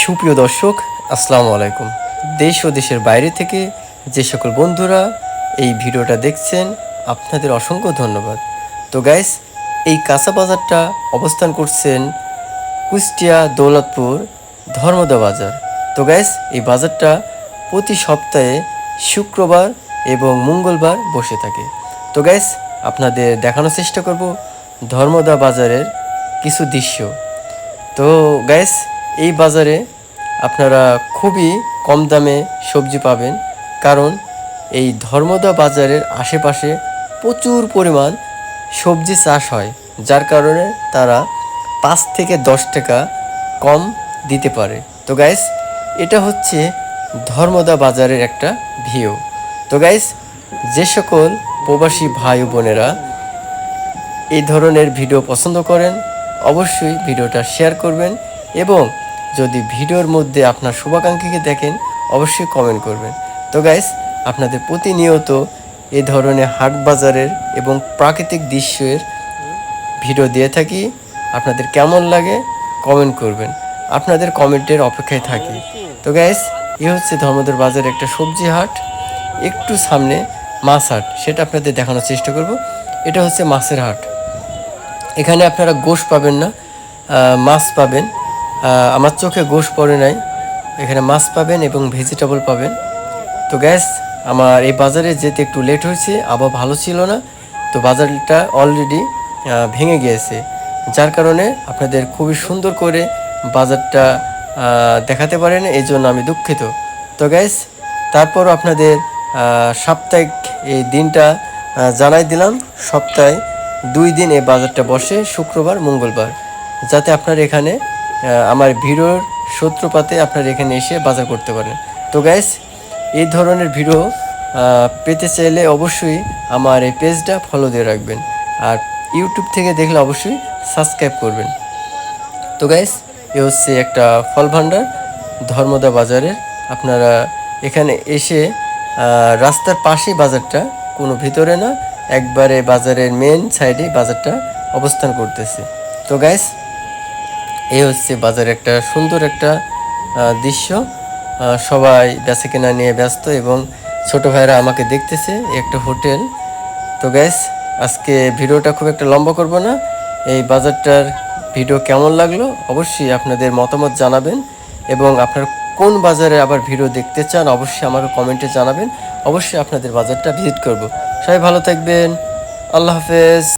সুপ্রিয় দর্শক, আসসালামু আলাইকুম। দেশ ও দেশের বাইরে থেকে যে সকল বন্ধুরা এই ভিডিওটা দেখছেন, আপনাদের অসংখ্য ধন্যবাদ। তো গাইস এই কাঁচা বাজারটা অবস্থান করছেন কুষ্টিয়া দৌলতপুর ধর্মদা বাজার। তো গাইস এই বাজারটা প্রতি সপ্তাহে শুক্রবার এবং মঙ্গলবার বসে থাকে। তো গাইস আপনাদের দেখানোর চেষ্টা করব ধর্মদা বাজারের কিছু দৃশ্য। তো গ্যাস এই বাজারে আপনারা খুবই কম দামে সবজি পাবেন, কারণ এই ধর্মদা বাজারের আশেপাশে প্রচুর পরিমাণ সবজি চাষ হয়, যার কারণে তারা পাঁচ থেকে দশ টাকা কম দিতে পারে। তো গাইস এটা হচ্ছে ধর্মদা বাজারের একটা ভিউ তো গাইস যে সকল প্রবাসী ভাই বোনেরা এই ধরনের ভিডিও পছন্দ করেন, অবশ্যই ভিডিওটা শেয়ার করবেন এবং যদি ভিডিওর মধ্যে আপনার শুভাকাঙ্ক্ষীকে দেখেন, অবশ্যই কমেন্ট করবেন। তো গাইস আপনাদের প্রতিনিয়ত এ ধরনের হাট বাজারের এবং প্রাকৃতিক দৃশ্যের ভিডিও দিয়ে থাকি। আপনাদের কেমন লাগে কমেন্ট করবেন। আপনাদের কমেন্টের অপেক্ষায় থাকি। তো গ্যাস এ হচ্ছে ধর্মদর বাজার একটা সবজি হাট। একটু সামনে মাছ হাট, সেটা আপনাদের দেখানোর চেষ্টা করব। এটা হচ্ছে মাছের হাট। এখানে আপনারা গোশ পাবেন না মাছ পাবেন। আমার চোখে গোশ পড়ে নাই। এখানে মাছ পাবেন এবং ভেজিটেবল পাবেন। তো গ্যাস আমার এই বাজারে যেতে একটু লেট হয়েছে আবার ভালো ছিল না। তো বাজারটা অলরেডি ভেঙে গিয়েছে। যার কারণে আপনাদের খুবই সুন্দর করে বাজারটা দেখাতে পারেন, এই জন্য আমি দুঃখিত। তো গ্যাস তারপর আপনাদের সাপ্তাহিক এই দিনটা জানাই দিলাম। সপ্তাহে দুই দিন এই বাজারটা বসে, শুক্রবার, মঙ্গলবার। যাতে আপনার এখানে আমার ভিডিওর সূত্রপাতে আপনার এখানে এসে বাজার করতে পারেন। তো গ্যাস এই ধরনের ভিডিও পেতে চাইলে অবশ্যই আমার এই পেজটা ফলো দিয়ে রাখবেন। আর ইউটিউব থেকে দেখলে অবশ্যই সাবস্ক্রাইব করবেন। তো গাইস এ হচ্ছে একটা ফল ভাণ্ডার, ধর্মদা বাজারের আপনারা এখানে এসে রাস্তার পাশেই বাজারটা, কোনো ভিতরে না, একবারে বাজারের মেন সাইডে বাজারটা অবস্থান করতেছে। তো গাইস এই হচ্ছে বাজারে একটা সুন্দর একটা দৃশ্য। সবাই বেচা কেনা নিয়ে ব্যস্ত এবং ছোট ভাইরা আমাকে দেখতেছে একটা হোটেল। তো গ্যাস আজকে ভিডিওটা খুব একটা লম্বা করব না। এই বাজারটার ভিডিও কেমন লাগল অবশ্যই আপনাদের মতামত জানাবেন এবং আপনার কোন বাজারে আবার ভিডিও দেখতে চান অবশ্যই আমাকে কমেন্টে জানাবেন। অবশ্যই আপনাদের বাজারটা ভিজিট করব। সবাই ভালো থাকবেন। আল্লাহ হাফেজ।